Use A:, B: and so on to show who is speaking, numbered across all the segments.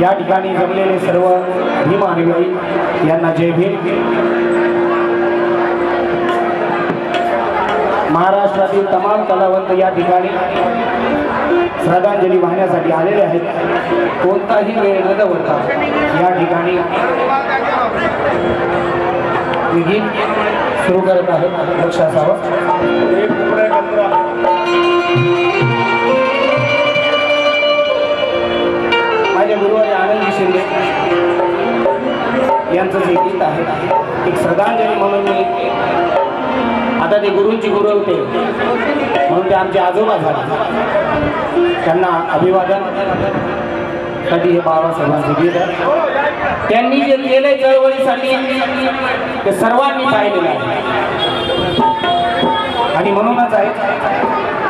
A: या ठिकाणी जमलेले सर्व भीम अनुयायी यांना जय भीम. महाराष्ट्रातील तमाम कलावंत या ठिकाणी श्रद्धांजली वाहण्यासाठी आलेले आहेत. कोणताही वेळ न दवडता या ठिकाणी गीत सुरू करत आहे लक्ष असावं माझे गुरुवारी आनंदी शिंदे यांचं जे गीत आहे एक श्रद्धांजली म्हणून मी आता ते गुरूंची गुरु होते. म्हणून ते आमचे आजोबा झाले. त्यांना अभिवादन. कधी हे बाबासाहेबांचं गीत आहे. त्यांनी जे केले चळवळीसाठी ते सर्वांनी पाहिलेलं आहे. आणि म्हणूनच आहे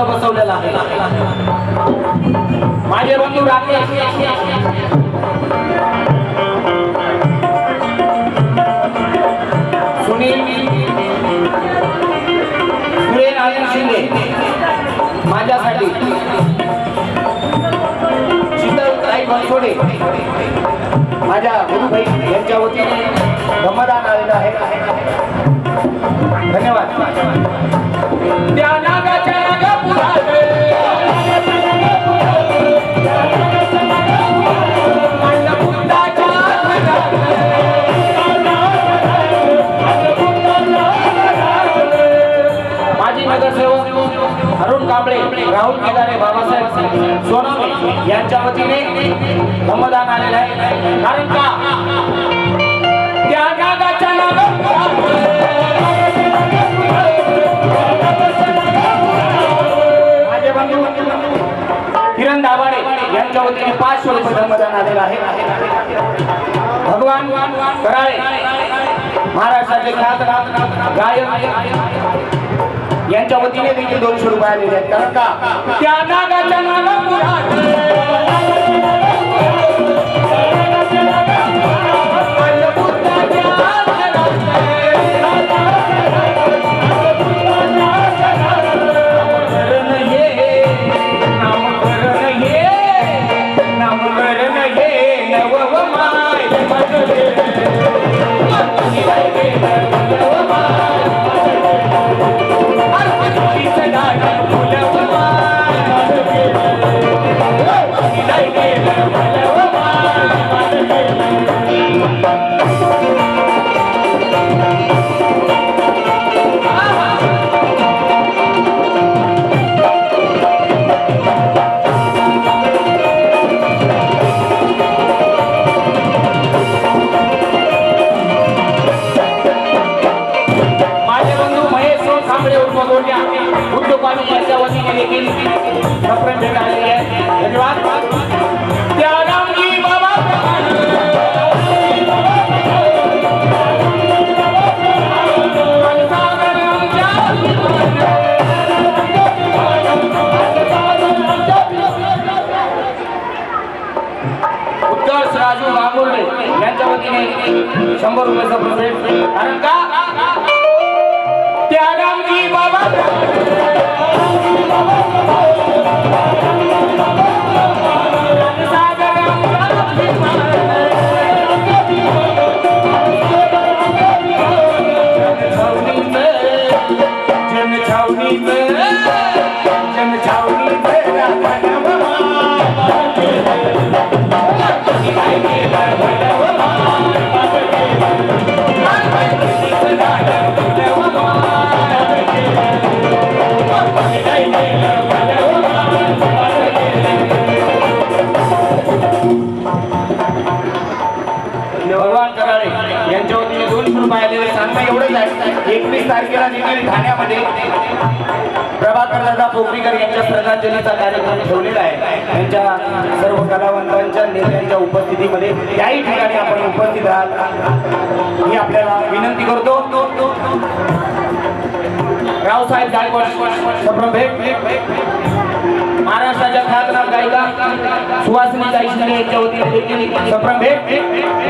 A: कुठं बसवलेला आहे. माझे बंधू राकेश सुनील सुरेन आनंद शिंदे माझ्यासाठी. बनसोडे माझ्या गुरुभाई यांच्या वतीने धमदान आलेलं आहे. राहुल केदारे बाबासाहेब सोनवणे यांच्या वतीने धम्मदान आलेलं आहे. कारण का? त्या नागाच्या किरण दाभाडे यांच्या वतीने पाच वर्ष धर्मदान आलेलं आहे. भगवान कराळे महाराष्ट्राचे ख्यात गायक यांच्या वतीने देखील दोनशे रुपये आलेले आहेत. कारण का? त्या नागाच्या नागापुरात राजू गांगुर्डे यांच्या वतीने शंभर रुपयाचा प्रोजेक्ट कारण का? त्या रामजी बाबा. एकवीस तारखेला देखील ठाण्यामध्ये प्रभाकर दादा पोखरीकर यांच्या श्रद्धांजलीचा कार्यक्रम ठेवलेला आहे. त्यांच्या सर्व कलावंतांच्या नेत्यांच्या उपस्थितीमध्ये त्याही ठिकाणी आपण उपस्थित राहाल मी आपल्याला विनंती करतो रावसाहेब जायकवाड भेट महाराष्ट्राच्या ख्यातनाम गायिका सुवासिनी दाईशिंदे यांच्या वतीने देखील सप्रम भेट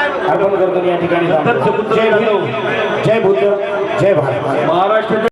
A: अर्पण करतो या ठिकाणी. जय भीम जय बुद्ध. जय भारत.
B: महाराष्ट्र